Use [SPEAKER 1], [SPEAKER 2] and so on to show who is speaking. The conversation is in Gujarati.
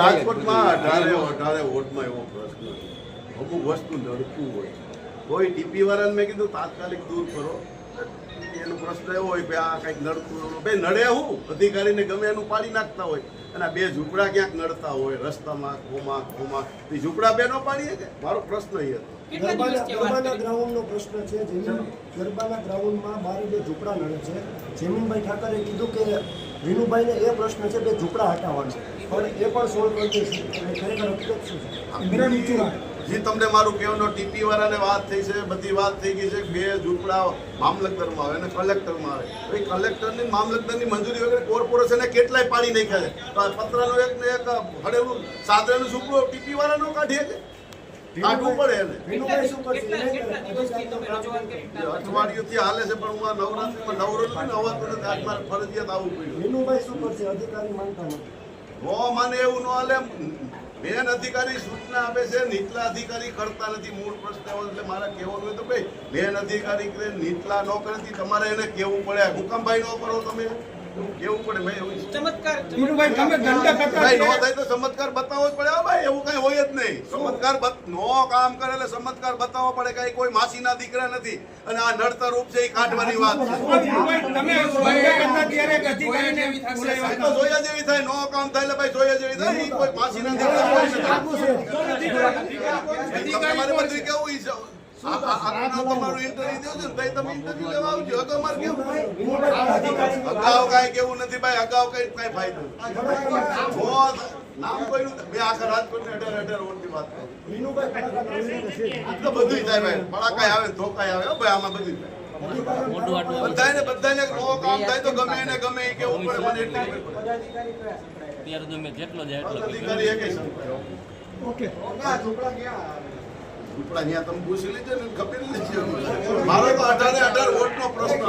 [SPEAKER 1] રાજકોટમાં અઢારે અઢારે વોટમાં એવો પ્રશ્ન છે. અમુક વસ્તુ નડતું હોય કોઈ ટીપી વાળાને મેં કીધું તાત્કાલિક દૂર કરો. એનો પ્રશ્ન એવો હોય કે આ કંઈક નડતું ભાઈ નડે હું? અધિકારીને ગમે એનું પાડી નાખતા હોય. અને આ બે ઝૂંપડા ક્યાંક નડતા હોય? રસ્તામાં ખોમાં ખોમાં એ ઝૂંપડા બે નો પાડીએ કે? મારો પ્રશ્ન એ હતો.
[SPEAKER 2] ગરબાના ગ્રાઉન્ડનો પ્રશ્ન છે. જમીન ગરબાના ગ્રાઉન્ડમાં બારે બે ઝૂંપડા નડે છે. જેમીનભાઈ ઠાકરે કીધું કે વિનુભાઈને એ પ્રશ્ન છે કે ઝૂંપડા હટાવવાનો પણ એ પણ સોલ્વ કરી દઈશું ખરેખર હકીકત શું છે?
[SPEAKER 1] જે તમને મારું કહેવાનો ટીપી વાળાને વાત થઈ છે બધી વાત થઈ ગઈ છે કે બે ઝૂંપડા મામલતદારમાં આવે અને કલેક્ટરમાં આવે. એ કલેક્ટરની ને મામલતદારની મંજૂરી વગર કોર્પોરેશને કેટલાય પાણી નહીં ખાય તો આ પતરાનું એક ને એક હડેલું સાદરાનું ઝૂંપડું ટીપી વાળાનું કાઢીએ કાઢવું પડે હાલે છે પણ હું આ નવરાત્રીમાં નવરો નથી ને અવાતું આજ મારે ફરજિયાત આવવું પડ્યું.
[SPEAKER 2] વિનુભાઈ શું કરશે? અધિકારી માનતા નથી.
[SPEAKER 1] માને એવું ન હાલે. મેન અધિકારી સૂચના આપે છે નીચલા અધિકારી કરતા નથી. મૂળ પ્રશ્ન એવો એટલે મારે કહેવાનું હોય તો ભાઈ બેન અધિકારી કરે નીચલા ન કરે તમારે એને કહેવું પડે. હુકમભાઈ ન કરો તમે. કહેવું પડે ભાઈ એવું
[SPEAKER 3] ચમત્કાર
[SPEAKER 4] વીરુભાઈ તમે ધંધા કરતા
[SPEAKER 1] ભાઈ નો થાય તો ચમત્કાર બતાવવો જ પડે. હા ભાઈ એવું કઈ હોય જ નહીં. ચમત્કાર નો કામ કરે એટલે ચમત્કાર બતાવવો પડે. કઈ કોઈ માસીના દીકરા નથી. અને આ નડતર રૂપ છે એ કાઢવાની વાત છે. જોયા જેવી થાય. નો કામ થાય એટલે ભાઈ જોયા જેવી થાય. કોઈ માસીના દીકરા કોઈ નથી. તમને મારે બધું કેવું તમારું ઇન્ટરવ્યુ દેવું છે તમે ઇન્ટરવ્યુ લેવા આવજો. તો અમારે કેવું?
[SPEAKER 2] વિનુભાઈ પણ અધિકારી
[SPEAKER 1] અગાઉ કાંઈ કેવું નથી ભાઈ અગાઉ કઈ કાંઈ ફાયદો નામ કોઈનું? બે આખા અઢાર અઢાર વાત કરો. થાય ભાઈ. પડાકાય આવે ધોકાય આવે. ભાઈ આમાં બધું થાય. બધાને બધાને નો કામ થાય તો ગમે એને ગમે એ કેવું પડે મને એટલી ખબર પડે.
[SPEAKER 5] ત્યારે તો મેં જેટલો જાય એટલો કીધું.
[SPEAKER 1] અધિકારી એકેય સંભાળે. અહીંયા તમે પૂછી લેજો ને ખબર લેજો મારો તો અઢારે અઢાર વોટનો પ્રશ્ન.